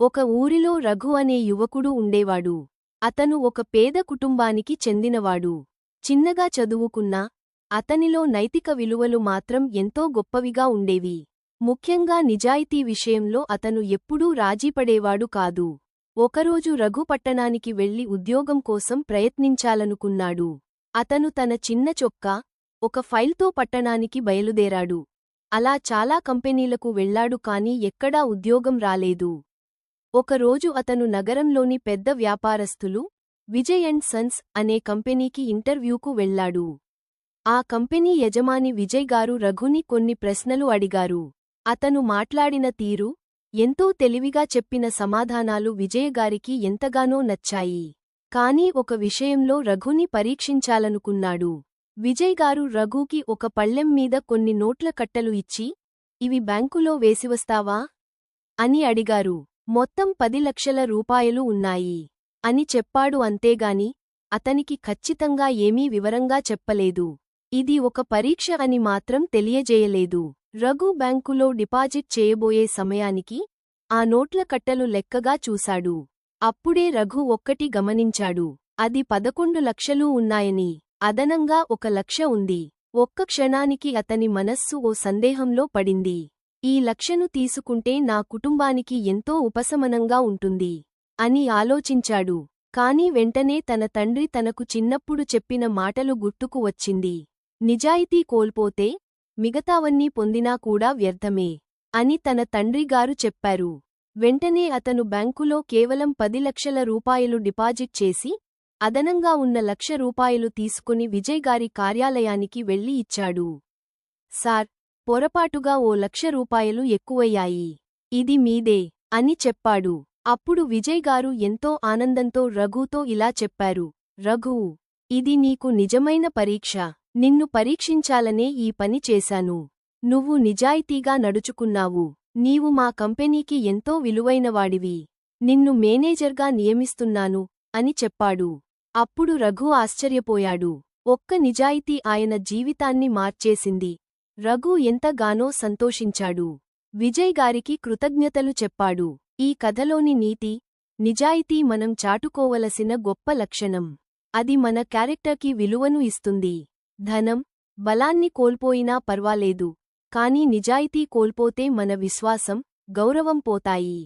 ఒక ఊరిలో రఘు అనే యువకుడు ఉండేవాడు. అతను ఒక పేద కుటుంబానికి చెందినవాడు. చిన్నగా చదువుకున్నా అతనిలో నైతిక విలువలు మాత్రం ఎంతో గొప్పవిగా ఉండేవి. ముఖ్యంగా నిజాయితీ విషయంలో అతను ఎప్పుడూ రాజీపడేవాడు కాదు. ఒకరోజు రఘు పట్టణానికి వెళ్ళి ఉద్యోగం కోసం ప్రయత్నించాలనుకున్నాడు. అతను తన చిన్న చొక్కా ఒక ఫైల్తో పట్టణానికి బయలుదేరాడు. అలా చాలా కంపెనీలకు వెళ్ళాడు కాని ఎక్కడా ఉద్యోగం రాలేదు. ఒకరోజు అతను నగరంలోని పెద్ద వ్యాపారస్తులు విజయ్ అండ్ సన్స్ అనే కంపెనీకి ఇంటర్వ్యూకు వెళ్ళాడు. ఆ కంపెనీ యజమాని విజయ్ గారు రఘుని కొన్ని ప్రశ్నలు అడిగారు. అతను మాట్లాడిన తీరు ఎంతో తెలివిగా చెప్పిన సమాధానాలు విజయగారికి ఎంతగానో నచ్చాయి. కానీ ఒక విషయంలో రఘుని పరీక్షించాలనుకున్నాడు. విజయ్ గారు రఘుకి ఒక పళ్ళెం మీద కొన్ని నోట్ల కట్టలు ఇచ్చి ఇవి బ్యాంకులో వేసివస్తావా అని అడిగారు. మొత్తం పది లక్షల రూపాయలు ఉన్నాయి. అని చెప్పాడు అంతేగాని అతనికి ఖచ్చితంగా ఏమీ వివరంగా చెప్పలేదు. ఇది ఒక పరీక్ష అని మాత్రం తెలియజేయలేదు. రఘు బ్యాంకులో డిపాజిట్ చేయబోయే సమయానికి ఆ నోట్ల కట్టలు లెక్కగా చూశాడు. అప్పుడే రఘు ఒక్కటి గమనించాడు. అది పదకొండు లక్షలు ఉన్నాయని అదనంగా ఒక లక్ష ఉంది. ఒక్క క్షణానికి అతని మనస్సు ఓ సందేహంలో పడింది. ఈ లక్షను తీసుకుంటే నా కుటుంబానికి ఎంతో ఉపశమనంగా ఉంటుంది అని ఆలోచించాడు. కాని వెంటనే తన తండ్రి తనకు చిన్నప్పుడు చెప్పిన మాటలు గుర్తుకు వచ్చింది. నిజాయితీ కోల్పోతే మిగతావన్నీ పొందినా కూడా వ్యర్థమే అని తన తండ్రిగారు చెప్పారు. వెంటనే అతను బ్యాంకులో కేవలం పది లక్షల రూపాయలు డిపాజిట్ చేసి అదనంగా ఉన్న లక్ష రూపాయలు తీసుకుని విజయ్ గారి కార్యాలయానికి వెళ్ళి ఇచ్చాడు. సార్ పొరపాటుగా ఓ లక్ష రూపాయలు ఎక్కువయ్యాయి. ఇది మీదే అని చెప్పాడు. అప్పుడు విజయ్ గారు ఎంతో ఆనందంతో రఘుతో ఇలా చెప్పారు. రఘు ఇది నీకు నిజమైన పరీక్ష. నిన్ను పరీక్షించాలనే ఈ పని చేశాను. నువ్వు నిజాయితీగా నడుచుకున్నావు. నీవు మా కంపెనీకి ఎంతో విలువైనవాడివి. నిన్ను మేనేజర్గా నియమిస్తున్నాను అని చెప్పాడు. అప్పుడు రఘు ఆశ్చర్యపోయాడు. ఒక్క నిజాయితీ ఆయన జీవితాన్ని మార్చేసింది. రఘు ఎంతగానో సంతోషించాడు. విజయ్ గారికి కృతజ్ఞతలు చెప్పాడు. ఈ కథలోని నీతి నిజాయితీ మనం చాటుకోవలసిన గొప్ప లక్షణం. అది మన క్యారెక్టర్కి విలువను ఇస్తుంది. ధనం బలాన్ని కోల్పోయినా పర్వాలేదు కాని నిజాయితీ కోల్పోతే మన విశ్వాసం గౌరవం పోతాయి.